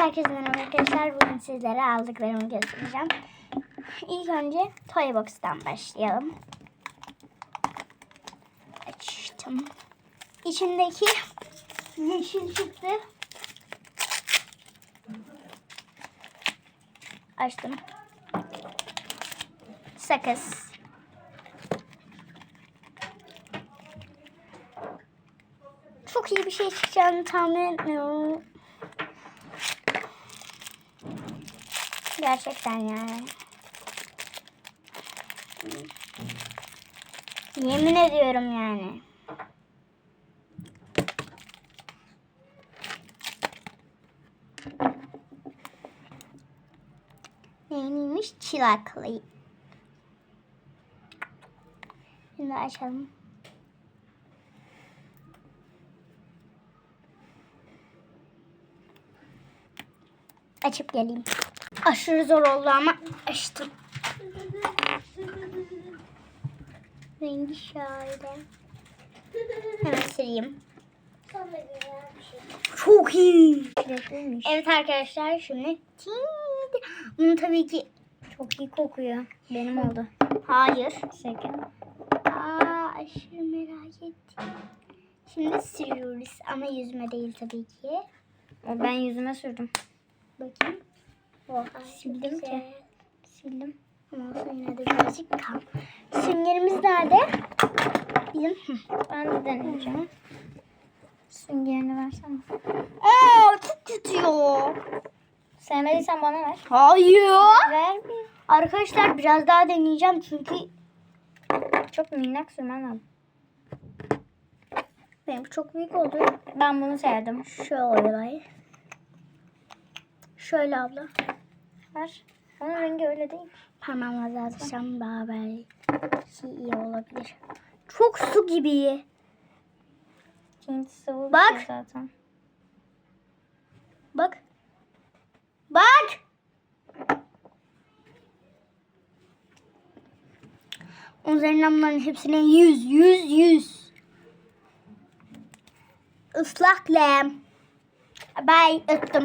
herkese merhaba arkadaşlar. Bugün sizlere aldıklarımı göstereceğim. İlk önce Toy Box'tan başlayalım. Açtım. İçindeki yeşil çıktı. Açtım. Sakız. Çok iyi bir şey çıkacağını tahmin etmiyorum. Gerçekten yani. Yemin ediyorum yani. Neymiş? Çilaklı. Şimdi açalım. Açıp geleyim. Aşırı zor oldu ama açtım. Rengi şöyle. Hemen sileyim. Çok iyi. Evet arkadaşlar şimdi. Bunun tabii ki çok iyi kokuyor. Benim oldu. Hayır. Şaka. Aa, aşırı merak ettim. Şimdi sürüyoruz ama yüzme değil tabii ki. O ben yüzüme sürdüm. Bakayım. Oh, sildim ki. Sildim. Ama olsa yine de birazcık kal. Süngerimiz nerede? Bizim. Ben de deneyeceğim. Süngerini versene. Aa çok ya. Sevmediysen bana ver. Hayır. Ver bir. Arkadaşlar biraz daha deneyeceğim çünkü Çok minnak sürmen lazım. benim çok büyük oldu. Ben bunu sevdim. Şöyle. Şöyle abla. Ver. Onun rengi öyle değil. Parmağımla dağıtırsam daha belki iyi olabilir. Çok su gibi. İkinci sıvı Bak. şey zaten. Bak. Bak. Üzerinden bunların hepsine yüz, yüz, yüz. Islak lem. Bay öptüm.